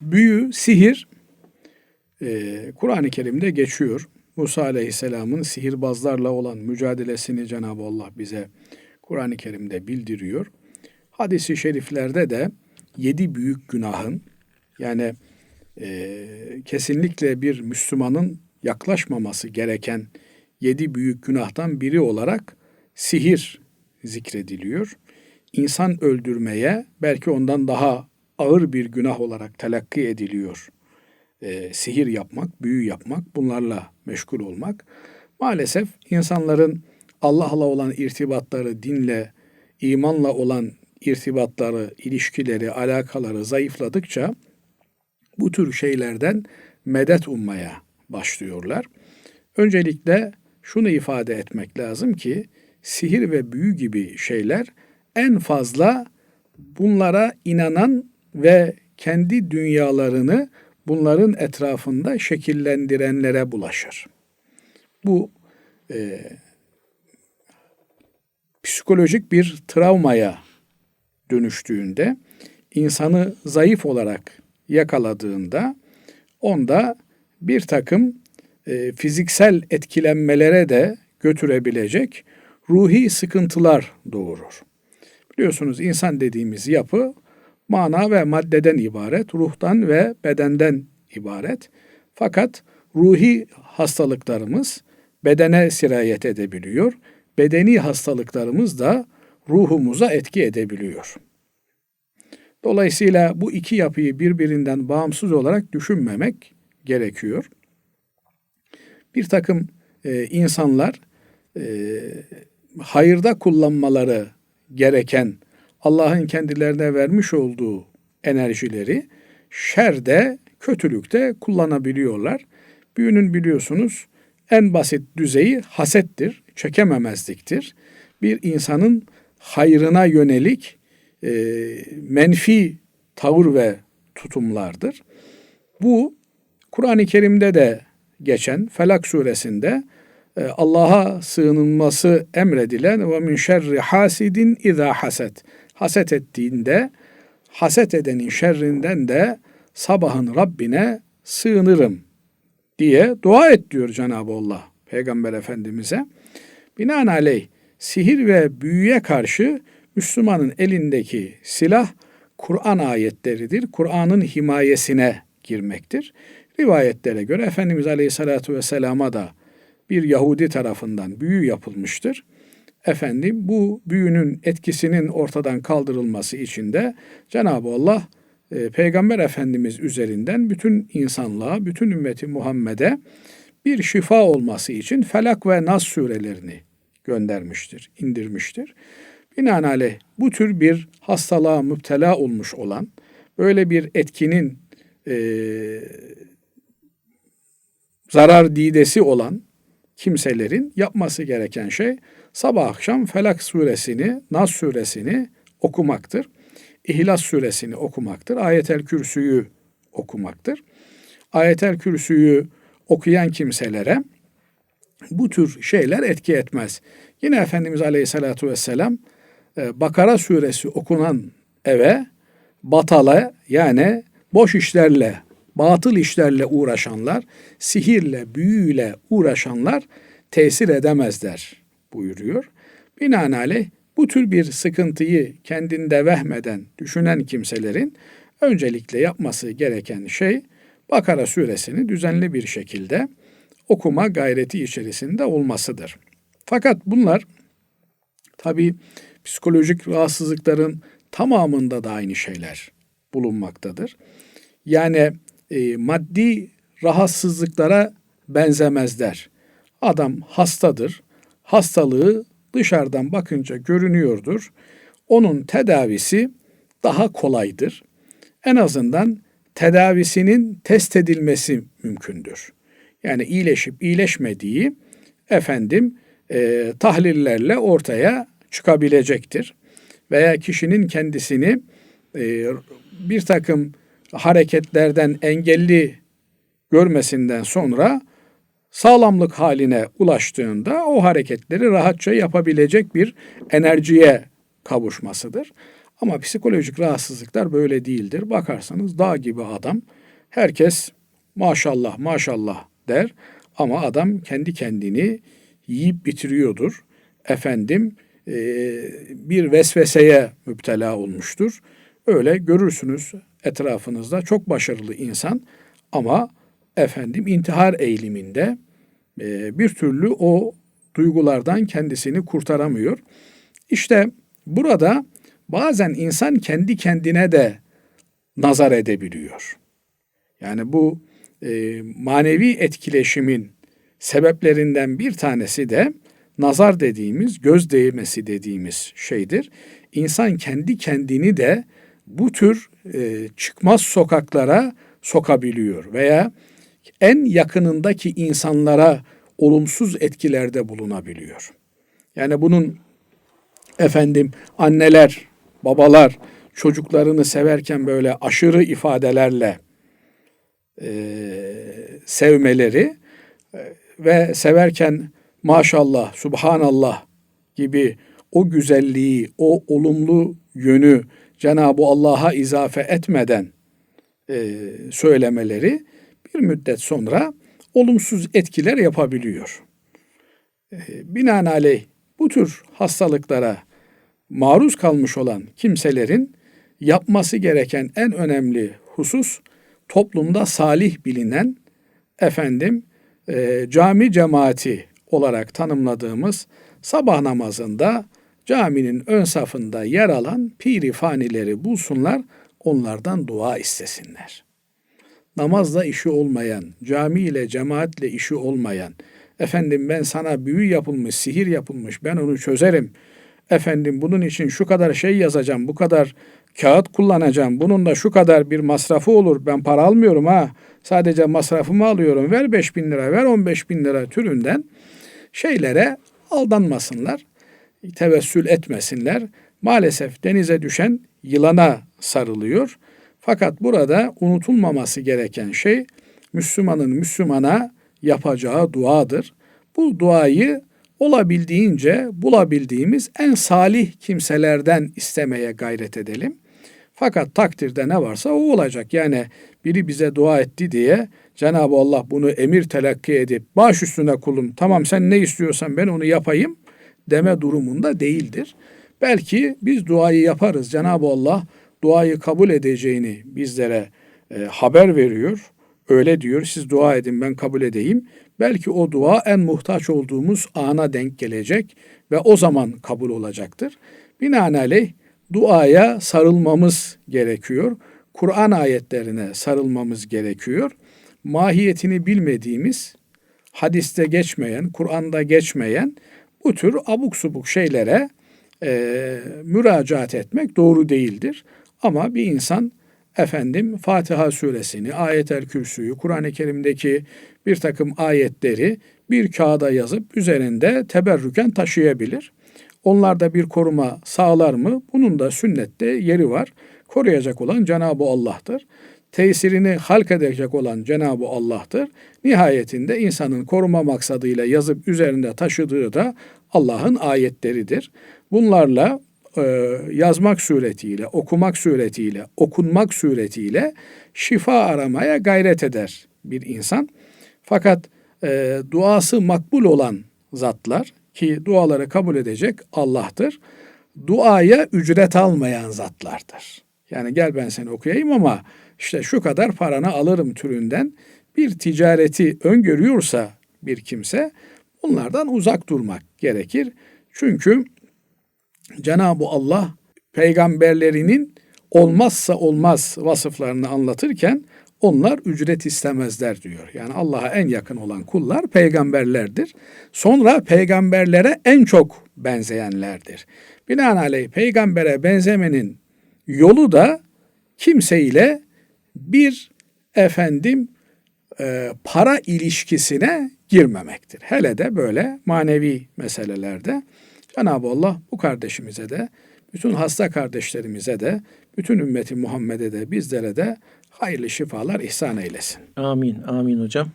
Büyü, sihir e, Kur'an-ı Kerim'de geçiyor. Musa Aleyhisselam'ın sihirbazlarla olan mücadelesini Cenab-ı Allah bize Kur'an-ı Kerim'de bildiriyor. Hadis-i şeriflerde de yedi büyük günahın yani e, kesinlikle bir Müslümanın yaklaşmaması gereken yedi büyük günahtan biri olarak sihir zikrediliyor. İnsan öldürmeye belki ondan daha ağır bir günah olarak telakki ediliyor. E, sihir yapmak, büyü yapmak, bunlarla meşgul olmak. Maalesef insanların Allah'la olan irtibatları, dinle, imanla olan irtibatları, ilişkileri, alakaları zayıfladıkça bu tür şeylerden medet ummaya başlıyorlar. Öncelikle şunu ifade etmek lazım ki sihir ve büyü gibi şeyler en fazla bunlara inanan ve kendi dünyalarını bunların etrafında şekillendirenlere bulaşır. Bu e, psikolojik bir travmaya dönüştüğünde, insanı zayıf olarak yakaladığında onda bir takım e, fiziksel etkilenmelere de götürebilecek ruhi sıkıntılar doğurur. Biliyorsunuz insan dediğimiz yapı mana ve maddeden ibaret, ruhtan ve bedenden ibaret. Fakat ruhi hastalıklarımız bedene sirayet edebiliyor. Bedeni hastalıklarımız da ruhumuza etki edebiliyor. Dolayısıyla bu iki yapıyı birbirinden bağımsız olarak düşünmemek gerekiyor. Bir takım e, insanlar e, hayırda kullanmaları gereken Allah'ın kendilerine vermiş olduğu enerjileri şerde, kötülükte kullanabiliyorlar. Büyünün biliyorsunuz en basit düzeyi hasettir, çekememezliktir. Bir insanın hayrına yönelik e, menfi tavır ve tutumlardır. Bu Kur'an-ı Kerim'de de geçen Felak suresinde e, Allah'a sığınılması emredilen ve min şerri hasidin izâ haset. Haset ettiğinde haset edenin şerrinden de sabahın Rabbine sığınırım diye dua et diyor Cenab-ı Allah Peygamber Efendimiz'e. Binaenaleyh sihir ve büyüye karşı Müslümanın elindeki silah Kur'an ayetleridir. Kur'an'ın himayesine girmektir. Rivayetlere göre Efendimiz Aleyhisselatü Vesselam'a da bir Yahudi tarafından büyü yapılmıştır. Efendim bu büyünün etkisinin ortadan kaldırılması için de Cenab-ı Allah e, Peygamber Efendimiz üzerinden bütün insanlığa, bütün ümmeti Muhammed'e bir şifa olması için Felak ve Nas surelerini göndermiştir, indirmiştir. Binaenaleyh bu tür bir hastalığa müptela olmuş olan, böyle bir etkinin e, zarar didesi olan kimselerin yapması gereken şey sabah akşam Felak suresini, Nas suresini okumaktır. İhlas suresini okumaktır. Ayetel Kürsü'yü okumaktır. Ayetel Kürsü'yü okuyan kimselere bu tür şeyler etki etmez. Yine Efendimiz Aleyhisselatü Vesselam e, Bakara suresi okunan eve batala yani boş işlerle, batıl işlerle uğraşanlar, sihirle, büyüyle uğraşanlar tesir edemezler buyuruyor. Binaenaleyh bu tür bir sıkıntıyı kendinde vehmeden düşünen kimselerin öncelikle yapması gereken şey Bakara suresini düzenli bir şekilde okuma gayreti içerisinde olmasıdır. Fakat bunlar tabi psikolojik rahatsızlıkların tamamında da aynı şeyler bulunmaktadır. Yani e, maddi rahatsızlıklara benzemezler. Adam hastadır. Hastalığı dışarıdan bakınca görünüyordur. Onun tedavisi daha kolaydır. En azından tedavisinin test edilmesi mümkündür. Yani iyileşip iyileşmediği efendim e, tahlillerle ortaya çıkabilecektir. Veya kişinin kendisini e, bir takım hareketlerden engelli görmesinden sonra sağlamlık haline ulaştığında o hareketleri rahatça yapabilecek bir enerjiye kavuşmasıdır. Ama psikolojik rahatsızlıklar böyle değildir. Bakarsanız dağ gibi adam. Herkes maşallah maşallah der ama adam kendi kendini yiyip bitiriyordur. Efendim bir vesveseye müptela olmuştur. Öyle görürsünüz etrafınızda çok başarılı insan ama efendim intihar eğiliminde e, bir türlü o duygulardan kendisini kurtaramıyor. İşte burada bazen insan kendi kendine de nazar edebiliyor. Yani bu e, manevi etkileşimin sebeplerinden bir tanesi de nazar dediğimiz, göz değmesi dediğimiz şeydir. İnsan kendi kendini de bu tür e, çıkmaz sokaklara sokabiliyor veya en yakınındaki insanlara olumsuz etkilerde bulunabiliyor. Yani bunun efendim anneler, babalar çocuklarını severken böyle aşırı ifadelerle e, sevmeleri e, ve severken maşallah, subhanallah gibi o güzelliği, o olumlu yönü Cenab-ı Allah'a izafe etmeden e, söylemeleri bir müddet sonra olumsuz etkiler yapabiliyor. E, binaenaleyh bu tür hastalıklara maruz kalmış olan kimselerin yapması gereken en önemli husus toplumda salih bilinen efendim e, cami cemaati olarak tanımladığımız sabah namazında caminin ön safında yer alan piri fanileri bulsunlar, onlardan dua istesinler. Namazla işi olmayan, cami ile cemaatle işi olmayan, efendim ben sana büyü yapılmış, sihir yapılmış, ben onu çözerim. Efendim bunun için şu kadar şey yazacağım, bu kadar kağıt kullanacağım, bunun da şu kadar bir masrafı olur, ben para almıyorum ha, sadece masrafımı alıyorum, ver 5 bin lira, ver 15 bin lira türünden şeylere aldanmasınlar, tevessül etmesinler. Maalesef denize düşen yılana sarılıyor. Fakat burada unutulmaması gereken şey Müslümanın Müslümana yapacağı duadır. Bu duayı olabildiğince bulabildiğimiz en salih kimselerden istemeye gayret edelim. Fakat takdirde ne varsa o olacak. Yani biri bize dua etti diye Cenab-ı Allah bunu emir telakki edip baş üstüne kulum tamam sen ne istiyorsan ben onu yapayım deme durumunda değildir. Belki biz duayı yaparız. Cenab-ı Allah duayı kabul edeceğini bizlere e, haber veriyor. Öyle diyor siz dua edin ben kabul edeyim. Belki o dua en muhtaç olduğumuz ana denk gelecek ve o zaman kabul olacaktır. Binaenaleyh duaya sarılmamız gerekiyor. Kur'an ayetlerine sarılmamız gerekiyor. Mahiyetini bilmediğimiz, hadiste geçmeyen, Kur'an'da geçmeyen bu tür abuk subuk şeylere e, müracaat etmek doğru değildir. Ama bir insan efendim Fatiha suresini, ayetel kürsüyü, Kur'an-ı Kerim'deki bir takım ayetleri bir kağıda yazıp üzerinde teberrüken taşıyabilir. Onlarda bir koruma sağlar mı? Bunun da sünnette yeri var. Koruyacak olan Cenab-ı Allah'tır. Tesirini halk edecek olan Cenab-ı Allah'tır. Nihayetinde insanın koruma maksadıyla yazıp üzerinde taşıdığı da Allah'ın ayetleridir. Bunlarla e, yazmak suretiyle, okumak suretiyle, okunmak suretiyle şifa aramaya gayret eder bir insan. Fakat e, duası makbul olan zatlar ki duaları kabul edecek Allah'tır. Duaya ücret almayan zatlardır. Yani gel ben seni okuyayım ama işte şu kadar paranı alırım türünden bir ticareti öngörüyorsa bir kimse bunlardan uzak durmak gerekir. Çünkü Cenab-ı Allah peygamberlerinin olmazsa olmaz vasıflarını anlatırken onlar ücret istemezler diyor. Yani Allah'a en yakın olan kullar peygamberlerdir. Sonra peygamberlere en çok benzeyenlerdir. Binaenaleyh peygambere benzemenin yolu da kimseyle bir efendim e, para ilişkisine girmemektir. Hele de böyle manevi meselelerde Cenab-ı Allah bu kardeşimize de, bütün hasta kardeşlerimize de, bütün ümmeti Muhammed'e de, bizlere de hayırlı şifalar ihsan eylesin. Amin, amin hocam.